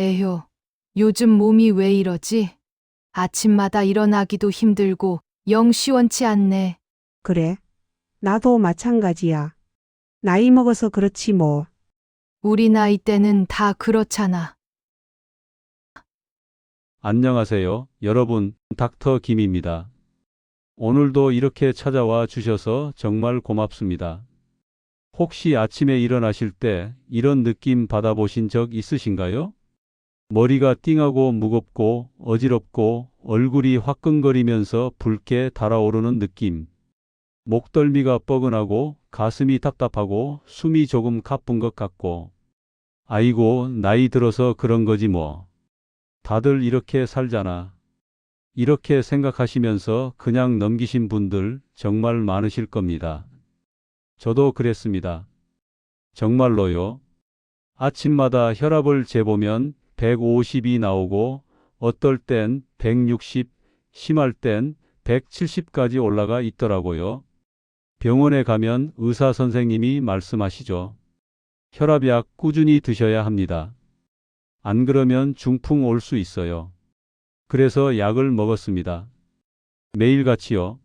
에휴, 요즘 몸이 왜 이러지? 아침마다 일어나기도 힘들고 영 시원치 않네. 그래? 나도 마찬가지야. 나이 먹어서 그렇지 뭐. 우리 나이 때는 다 그렇잖아. 안녕하세요. 여러분, 닥터 김입니다. 오늘도 이렇게 찾아와 주셔서 정말 고맙습니다. 혹시 아침에 일어나실 때 이런 느낌 받아보신 적 있으신가요? 머리가 띵하고 무겁고 어지럽고 얼굴이 화끈거리면서 붉게 달아오르는 느낌. 목덜미가 뻐근하고 가슴이 답답하고 숨이 조금 가쁜 것 같고. 아이고, 나이 들어서 그런 거지 뭐. 다들 이렇게 살잖아. 이렇게 생각하시면서 그냥 넘기신 분들 정말 많으실 겁니다. 저도 그랬습니다. 정말로요. 아침마다 혈압을 재보면 150이 나오고 어떨 땐 160, 심할 땐 170까지 올라가 있더라고요. 병원에 가면 의사 선생님이 말씀하시죠. 혈압약 꾸준히 드셔야 합니다. 안 그러면 중풍 올 수 있어요. 그래서 약을 먹었습니다. 매일같이요.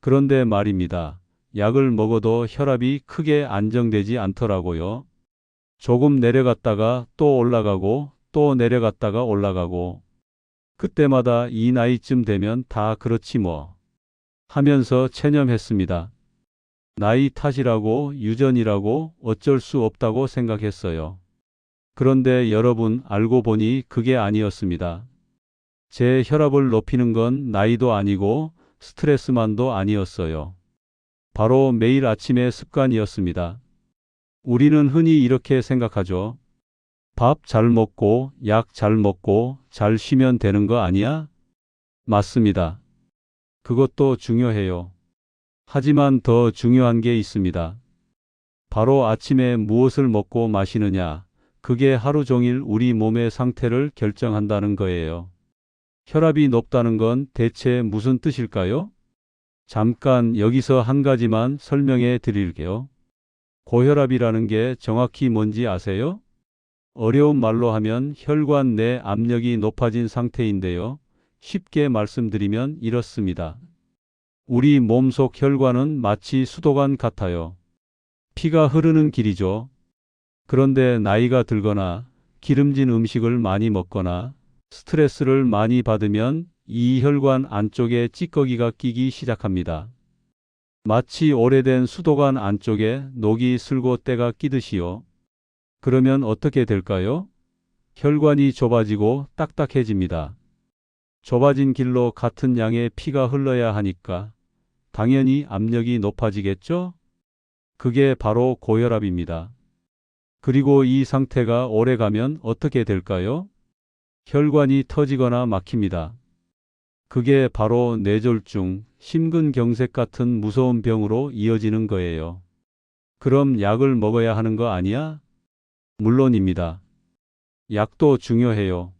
그런데 말입니다. 약을 먹어도 혈압이 크게 안정되지 않더라고요. 조금 내려갔다가 또 올라가고 또 내려갔다가 올라가고 그때마다 이 나이쯤 되면 다 그렇지 뭐 하면서 체념했습니다. 나이 탓이라고 유전이라고 어쩔 수 없다고 생각했어요. 그런데 여러분 알고 보니 그게 아니었습니다. 제 혈압을 높이는 건 나이도 아니고 스트레스만도 아니었어요. 바로 매일 아침의 습관이었습니다. 우리는 흔히 이렇게 생각하죠. 밥 잘 먹고 약 잘 먹고 잘 쉬면 되는 거 아니야? 맞습니다. 그것도 중요해요. 하지만 더 중요한 게 있습니다. 바로 아침에 무엇을 먹고 마시느냐. 그게 하루 종일 우리 몸의 상태를 결정한다는 거예요. 혈압이 높다는 건 대체 무슨 뜻일까요? 잠깐 여기서 한 가지만 설명해 드릴게요. 고혈압이라는 게 정확히 뭔지 아세요? 어려운 말로 하면 혈관 내 압력이 높아진 상태인데요. 쉽게 말씀드리면 이렇습니다. 우리 몸속 혈관은 마치 수도관 같아요. 피가 흐르는 길이죠. 그런데 나이가 들거나 기름진 음식을 많이 먹거나 스트레스를 많이 받으면 이 혈관 안쪽에 찌꺼기가 끼기 시작합니다. 마치 오래된 수도관 안쪽에 녹이 슬고 때가 끼듯이요. 그러면 어떻게 될까요? 혈관이 좁아지고 딱딱해집니다. 좁아진 길로 같은 양의 피가 흘러야 하니까 당연히 압력이 높아지겠죠? 그게 바로 고혈압입니다. 그리고 이 상태가 오래 가면 어떻게 될까요? 혈관이 터지거나 막힙니다. 그게 바로 뇌졸중, 심근경색 같은 무서운 병으로 이어지는 거예요. 그럼 약을 먹어야 하는 거 아니야? 물론입니다. 약도 중요해요.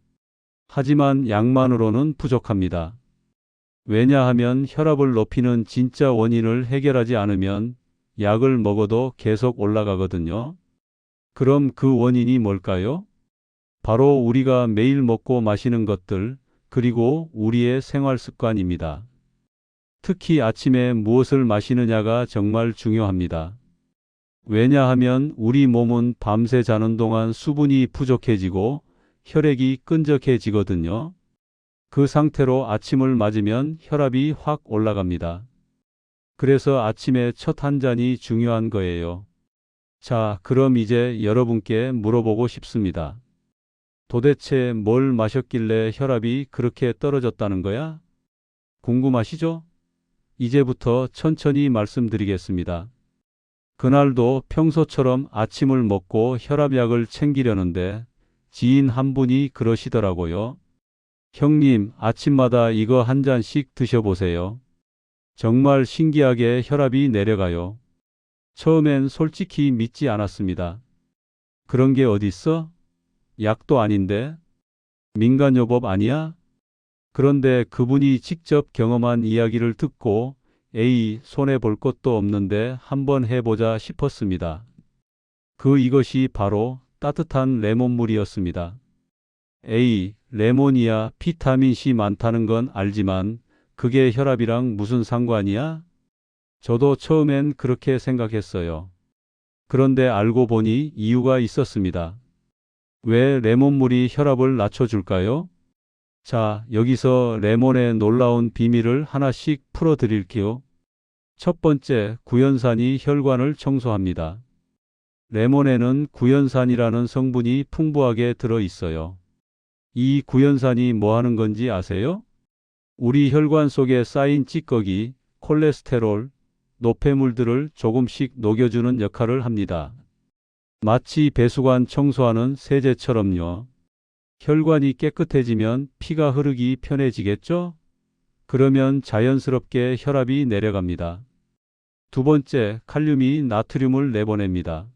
하지만 약만으로는 부족합니다. 왜냐하면 혈압을 높이는 진짜 원인을 해결하지 않으면 약을 먹어도 계속 올라가거든요. 그럼 그 원인이 뭘까요? 바로 우리가 매일 먹고 마시는 것들, 그리고 우리의 생활 습관입니다. 특히 아침에 무엇을 마시느냐가 정말 중요합니다. 왜냐하면 우리 몸은 밤새 자는 동안 수분이 부족해지고 혈액이 끈적해지거든요. 그 상태로 아침을 맞으면 혈압이 확 올라갑니다. 그래서 아침에 첫 한 잔이 중요한 거예요. 자, 그럼 이제 여러분께 물어보고 싶습니다. 도대체 뭘 마셨길래 혈압이 그렇게 떨어졌다는 거야? 궁금하시죠? 이제부터 천천히 말씀드리겠습니다. 그날도 평소처럼 아침을 먹고 혈압약을 챙기려는데 지인 한 분이 그러시더라고요. 형님, 아침마다 이거 한 잔씩 드셔보세요. 정말 신기하게 혈압이 내려가요. 처음엔 솔직히 믿지 않았습니다. 그런 게 어딨어? 약도 아닌데? 민간요법 아니야? 그런데 그분이 직접 경험한 이야기를 듣고 에이, 손해 볼 것도 없는데 한번 해보자 싶었습니다. 그 이것이 바로 따뜻한 레몬물이었습니다. A, 레몬이야 비타민C 많다는 건 알지만 그게 혈압이랑 무슨 상관이야? 저도 처음엔 그렇게 생각했어요. 그런데 알고 보니 이유가 있었습니다. 왜 레몬물이 혈압을 낮춰줄까요? 자, 여기서 레몬의 놀라운 비밀을 하나씩 풀어드릴게요. 첫 번째, 구연산이 혈관을 청소합니다. 레몬에는 구연산이라는 성분이 풍부하게 들어 있어요. 이 구연산이 뭐 하는 건지 아세요? 우리 혈관 속에 쌓인 찌꺼기, 콜레스테롤, 노폐물들을 조금씩 녹여주는 역할을 합니다. 마치 배수관 청소하는 세제처럼요. 혈관이 깨끗해지면 피가 흐르기 편해지겠죠? 그러면 자연스럽게 혈압이 내려갑니다. 두 번째, 칼륨이 나트륨을 내보냅니다.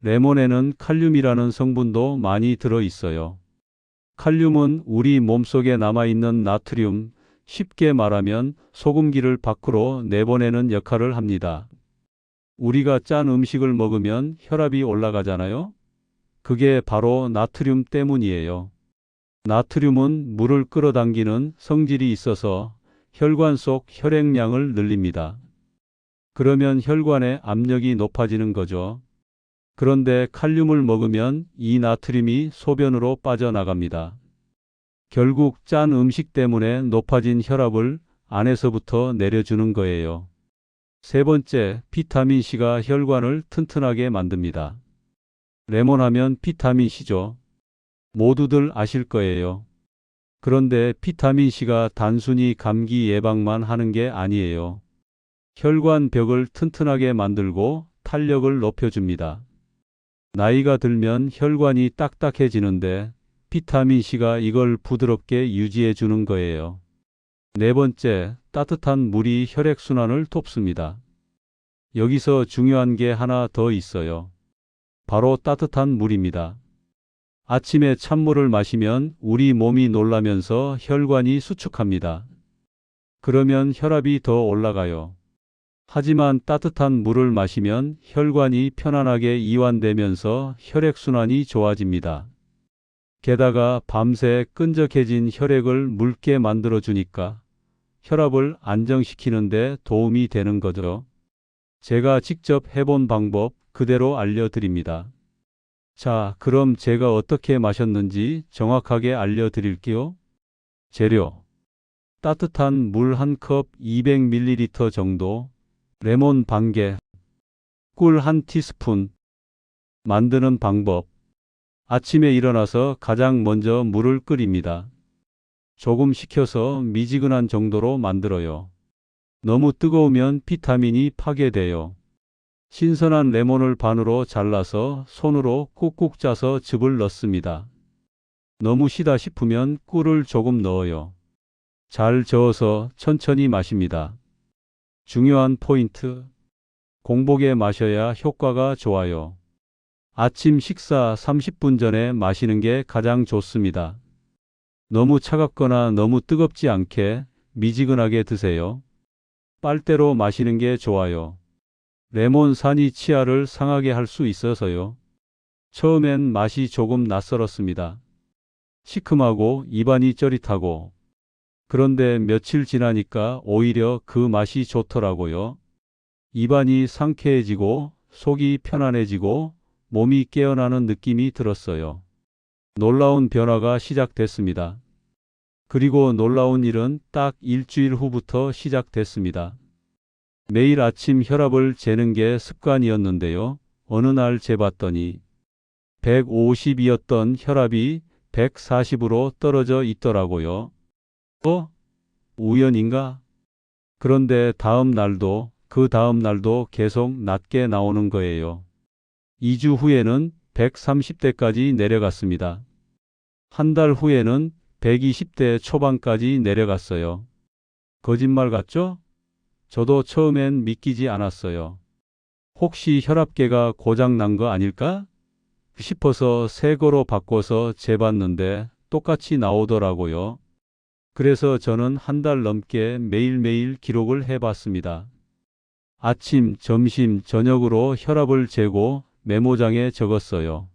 레몬에는 칼륨이라는 성분도 많이 들어 있어요. 칼륨은 우리 몸속에 남아있는 나트륨, 쉽게 말하면 소금기를 밖으로 내보내는 역할을 합니다. 우리가 짠 음식을 먹으면 혈압이 올라가잖아요? 그게 바로 나트륨 때문이에요. 나트륨은 물을 끌어당기는 성질이 있어서 혈관 속 혈액량을 늘립니다. 그러면 혈관의 압력이 높아지는 거죠. 그런데 칼륨을 먹으면 이 나트륨이 소변으로 빠져나갑니다. 결국 짠 음식 때문에 높아진 혈압을 안에서부터 내려주는 거예요. 세 번째, 비타민C가 혈관을 튼튼하게 만듭니다. 레몬하면 비타민C죠. 모두들 아실 거예요. 그런데 비타민C가 단순히 감기 예방만 하는 게 아니에요. 혈관 벽을 튼튼하게 만들고 탄력을 높여줍니다. 나이가 들면 혈관이 딱딱해지는데 비타민C가 이걸 부드럽게 유지해 주는 거예요. 네 번째, 따뜻한 물이 혈액순환을 돕습니다. 여기서 중요한 게 하나 더 있어요. 바로 따뜻한 물입니다. 아침에 찬물을 마시면 우리 몸이 놀라면서 혈관이 수축합니다. 그러면 혈압이 더 올라가요. 하지만 따뜻한 물을 마시면 혈관이 편안하게 이완되면서 혈액순환이 좋아집니다. 게다가 밤새 끈적해진 혈액을 묽게 만들어주니까 혈압을 안정시키는데 도움이 되는 거죠. 제가 직접 해본 방법 그대로 알려드립니다. 자, 그럼 제가 어떻게 마셨는지 정확하게 알려드릴게요. 재료. 따뜻한 물 한 컵 200ml 정도, 레몬 반 개, 꿀 한 티스푼. 만드는 방법. 아침에 일어나서 가장 먼저 물을 끓입니다. 조금 식혀서 미지근한 정도로 만들어요. 너무 뜨거우면 비타민이 파괴돼요. 신선한 레몬을 반으로 잘라서 손으로 꾹꾹 짜서 즙을 넣습니다. 너무 시다 싶으면 꿀을 조금 넣어요. 잘 저어서 천천히 마십니다. 중요한 포인트. 공복에 마셔야 효과가 좋아요. 아침 식사 30분 전에 마시는 게 가장 좋습니다. 너무 차갑거나 너무 뜨겁지 않게 미지근하게 드세요. 빨대로 마시는 게 좋아요. 레몬산이 치아를 상하게 할 수 있어서요. 처음엔 맛이 조금 낯설었습니다. 시큼하고 입안이 쩌릿하고 그런데 며칠 지나니까 오히려 그 맛이 좋더라고요. 입안이 상쾌해지고 속이 편안해지고 몸이 깨어나는 느낌이 들었어요. 놀라운 변화가 시작됐습니다. 그리고 놀라운 일은 딱 일주일 후부터 시작됐습니다. 매일 아침 혈압을 재는 게 습관이었는데요. 어느 날 재봤더니 150이었던 혈압이 140으로 떨어져 있더라고요. 어? 우연인가? 그런데 다음 날도 그 다음 날도 계속 낮게 나오는 거예요. 2주 후에는 130대까지 내려갔습니다. 한 달 후에는 120대 초반까지 내려갔어요. 거짓말 같죠? 저도 처음엔 믿기지 않았어요. 혹시 혈압계가 고장 난 거 아닐까? 싶어서 새 거로 바꿔서 재봤는데 똑같이 나오더라고요. 그래서 저는 한 달 넘게 매일매일 기록을 해봤습니다. 아침, 점심, 저녁으로 혈압을 재고 메모장에 적었어요.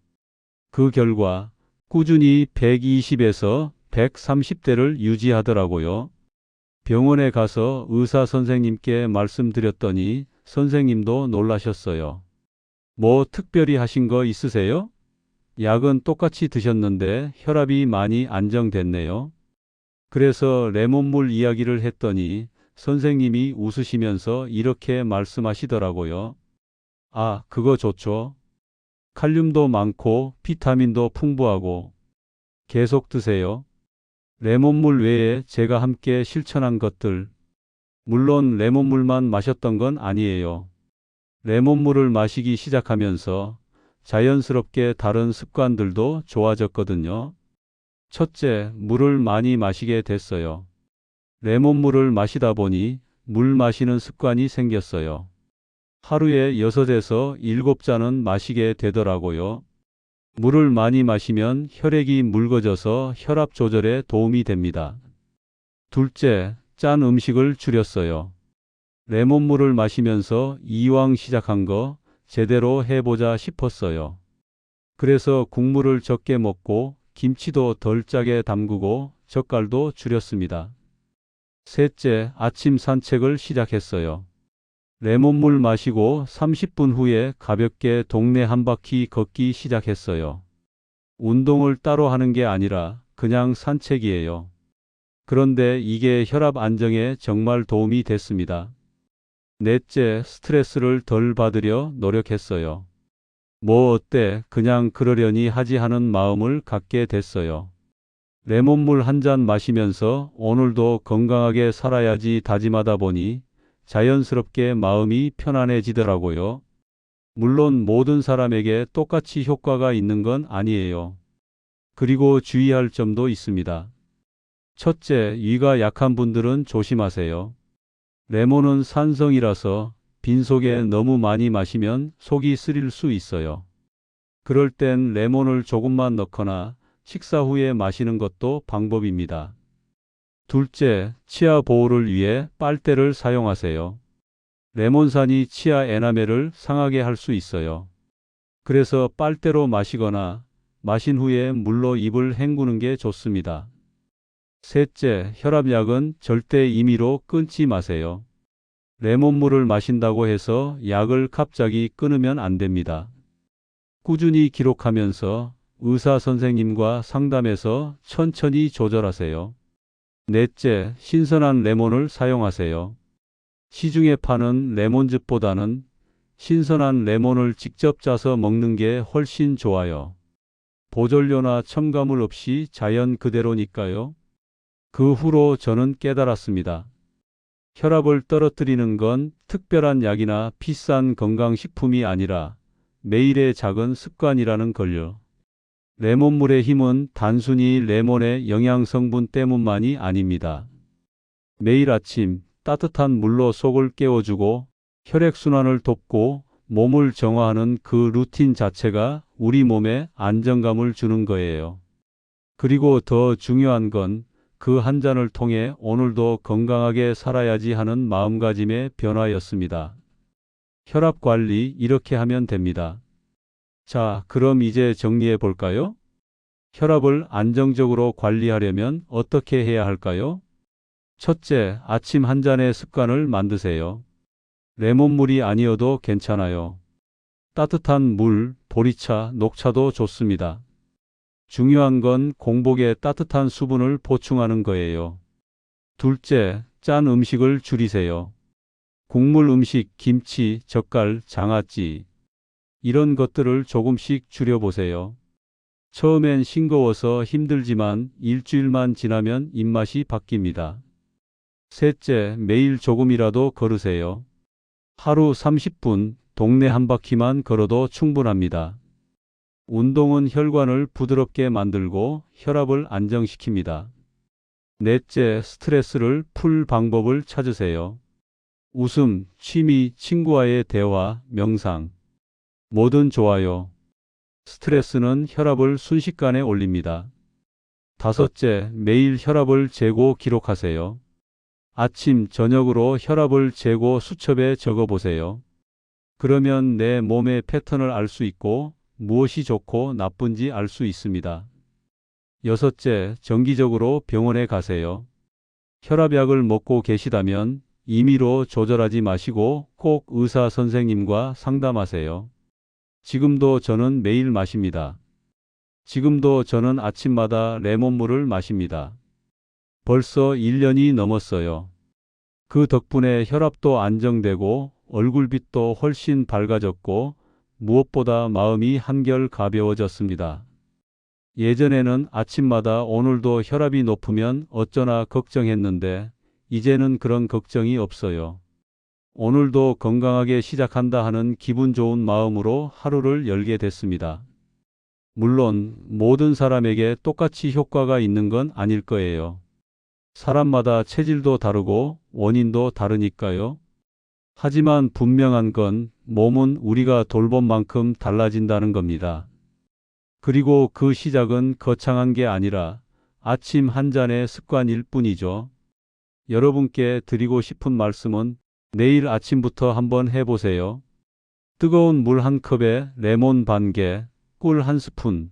그 결과 꾸준히 120에서 130대를 유지하더라고요. 병원에 가서 의사 선생님께 말씀드렸더니 선생님도 놀라셨어요. 뭐 특별히 하신 거 있으세요? 약은 똑같이 드셨는데 혈압이 많이 안정됐네요. 그래서 레몬물 이야기를 했더니 선생님이 웃으시면서 이렇게 말씀하시더라고요. 아, 그거 좋죠. 칼륨도 많고 비타민도 풍부하고 계속 드세요. 레몬물 외에 제가 함께 실천한 것들. 물론 레몬물만 마셨던 건 아니에요. 레몬물을 마시기 시작하면서 자연스럽게 다른 습관들도 좋아졌거든요. 첫째, 물을 많이 마시게 됐어요. 레몬물을 마시다 보니 물 마시는 습관이 생겼어요. 하루에 6에서 7잔은 마시게 되더라고요. 물을 많이 마시면 혈액이 묽어져서 혈압 조절에 도움이 됩니다. 둘째, 짠 음식을 줄였어요. 레몬물을 마시면서 이왕 시작한 거 제대로 해보자 싶었어요. 그래서 국물을 적게 먹고 김치도 덜 짜게 담그고 젓갈도 줄였습니다. 셋째, 아침 산책을 시작했어요. 레몬물 마시고 30분 후에 가볍게 동네 한 바퀴 걷기 시작했어요. 운동을 따로 하는 게 아니라 그냥 산책이에요. 그런데 이게 혈압 안정에 정말 도움이 됐습니다. 넷째, 스트레스를 덜 받으려 노력했어요. 뭐 어때, 그냥 그러려니 하지 하는 마음을 갖게 됐어요. 레몬물 한 잔 마시면서 오늘도 건강하게 살아야지 다짐하다 보니 자연스럽게 마음이 편안해지더라고요. 물론 모든 사람에게 똑같이 효과가 있는 건 아니에요. 그리고 주의할 점도 있습니다. 첫째, 위가 약한 분들은 조심하세요. 레몬은 산성이라서 빈속에 너무 많이 마시면 속이 쓰릴 수 있어요. 그럴 땐 레몬을 조금만 넣거나 식사 후에 마시는 것도 방법입니다. 둘째, 치아 보호를 위해 빨대를 사용하세요. 레몬산이 치아 에나멜을 상하게 할 수 있어요. 그래서 빨대로 마시거나 마신 후에 물로 입을 헹구는 게 좋습니다. 셋째, 혈압약은 절대 임의로 끊지 마세요. 레몬물을 마신다고 해서 약을 갑자기 끊으면 안 됩니다. 꾸준히 기록하면서 의사 선생님과 상담해서 천천히 조절하세요. 넷째, 신선한 레몬을 사용하세요. 시중에 파는 레몬즙보다는 신선한 레몬을 직접 짜서 먹는 게 훨씬 좋아요. 보존료나 첨가물 없이 자연 그대로니까요. 그 후로 저는 깨달았습니다. 혈압을 떨어뜨리는 건 특별한 약이나 비싼 건강식품이 아니라 매일의 작은 습관이라는 걸요. 레몬물의 힘은 단순히 레몬의 영양 성분 때문만이 아닙니다. 매일 아침 따뜻한 물로 속을 깨워주고 혈액순환을 돕고 몸을 정화하는 그 루틴 자체가 우리 몸에 안정감을 주는 거예요. 그리고 더 중요한 건 그 한 잔을 통해 오늘도 건강하게 살아야지 하는 마음가짐의 변화였습니다. 혈압 관리 이렇게 하면 됩니다. 자, 그럼 이제 정리해 볼까요? 혈압을 안정적으로 관리하려면 어떻게 해야 할까요? 첫째, 아침 한 잔의 습관을 만드세요. 레몬물이 아니어도 괜찮아요. 따뜻한 물, 보리차, 녹차도 좋습니다. 중요한 건 공복에 따뜻한 수분을 보충하는 거예요. 둘째, 짠 음식을 줄이세요. 국물 음식, 김치, 젓갈, 장아찌, 이런 것들을 조금씩 줄여보세요. 처음엔 싱거워서 힘들지만 일주일만 지나면 입맛이 바뀝니다. 셋째, 매일 조금이라도 걸으세요. 하루 30분, 동네 한 바퀴만 걸어도 충분합니다. 운동은 혈관을 부드럽게 만들고 혈압을 안정시킵니다. 넷째, 스트레스를 풀 방법을 찾으세요. 웃음, 취미, 친구와의 대화, 명상. 뭐든 좋아요. 스트레스는 혈압을 순식간에 올립니다. 다섯째, 매일 혈압을 재고 기록하세요. 아침, 저녁으로 혈압을 재고 수첩에 적어 보세요. 그러면 내 몸의 패턴을 알 수 있고 무엇이 좋고 나쁜지 알 수 있습니다. 여섯째, 정기적으로 병원에 가세요. 혈압약을 먹고 계시다면 임의로 조절하지 마시고 꼭 의사 선생님과 상담하세요. 지금도 저는 매일 마십니다. 지금도 저는 아침마다 레몬물을 마십니다. 벌써 1년이 넘었어요. 그 덕분에 혈압도 안정되고 얼굴빛도 훨씬 밝아졌고 무엇보다 마음이 한결 가벼워졌습니다. 예전에는 아침마다 오늘도 혈압이 높으면 어쩌나 걱정했는데 이제는 그런 걱정이 없어요. 오늘도 건강하게 시작한다 하는 기분 좋은 마음으로 하루를 열게 됐습니다. 물론 모든 사람에게 똑같이 효과가 있는 건 아닐 거예요. 사람마다 체질도 다르고 원인도 다르니까요. 하지만 분명한 건 몸은 우리가 돌본 만큼 달라진다는 겁니다. 그리고 그 시작은 거창한 게 아니라 아침 한 잔의 습관일 뿐이죠. 여러분께 드리고 싶은 말씀은 내일 아침부터 한번 해보세요. 뜨거운 물 한 컵에 레몬 반 개, 꿀 한 스푼.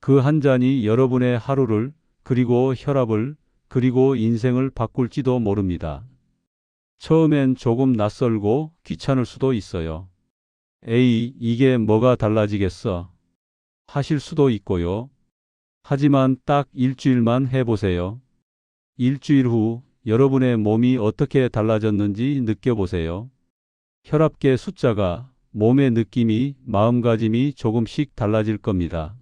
그 한 잔이 여러분의 하루를, 그리고 혈압을, 그리고 인생을 바꿀지도 모릅니다. 처음엔 조금 낯설고 귀찮을 수도 있어요. 에이, 이게 뭐가 달라지겠어? 하실 수도 있고요. 하지만 딱 일주일만 해보세요. 일주일 후 여러분의 몸이 어떻게 달라졌는지 느껴보세요. 혈압계 숫자가 몸의 느낌이 마음가짐이 조금씩 달라질 겁니다.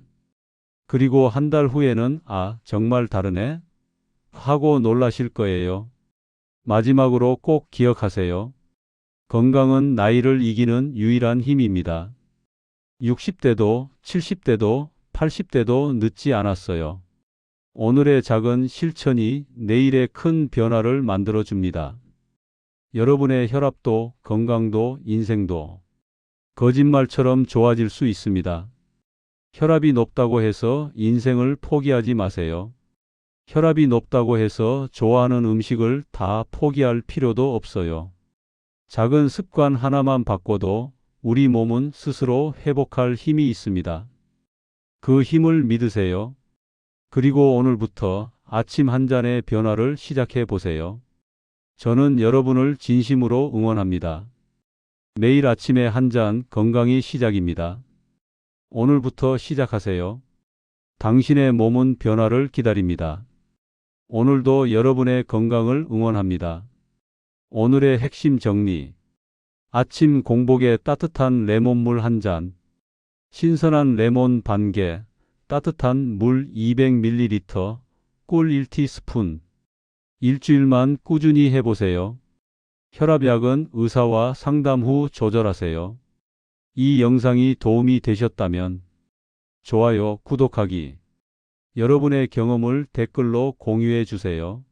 그리고 한 달 후에는 아, 정말 다르네? 하고 놀라실 거예요. 마지막으로 꼭 기억하세요. 건강은 나이를 이기는 유일한 힘입니다. 60대도 70대도 80대도 늦지 않았어요. 오늘의 작은 실천이 내일의 큰 변화를 만들어 줍니다. 여러분의 혈압도 건강도 인생도 거짓말처럼 좋아질 수 있습니다. 혈압이 높다고 해서 인생을 포기하지 마세요. 혈압이 높다고 해서 좋아하는 음식을 다 포기할 필요도 없어요. 작은 습관 하나만 바꿔도 우리 몸은 스스로 회복할 힘이 있습니다. 그 힘을 믿으세요. 그리고 오늘부터 아침 한 잔의 변화를 시작해 보세요. 저는 여러분을 진심으로 응원합니다. 매일 아침에 한 잔 건강이 시작입니다. 오늘부터 시작하세요. 당신의 몸은 변화를 기다립니다. 오늘도 여러분의 건강을 응원합니다. 오늘의 핵심 정리. 아침 공복에 따뜻한 레몬물 한 잔. 신선한 레몬 반 개. 따뜻한 물 200ml. 꿀 1티스푼. 일주일만 꾸준히 해보세요. 혈압약은 의사와 상담 후 조절하세요. 이 영상이 도움이 되셨다면 좋아요, 구독하기. 여러분의 경험을 댓글로 공유해 주세요.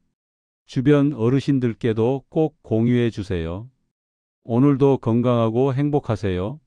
주변 어르신들께도 꼭 공유해 주세요. 오늘도 건강하고 행복하세요.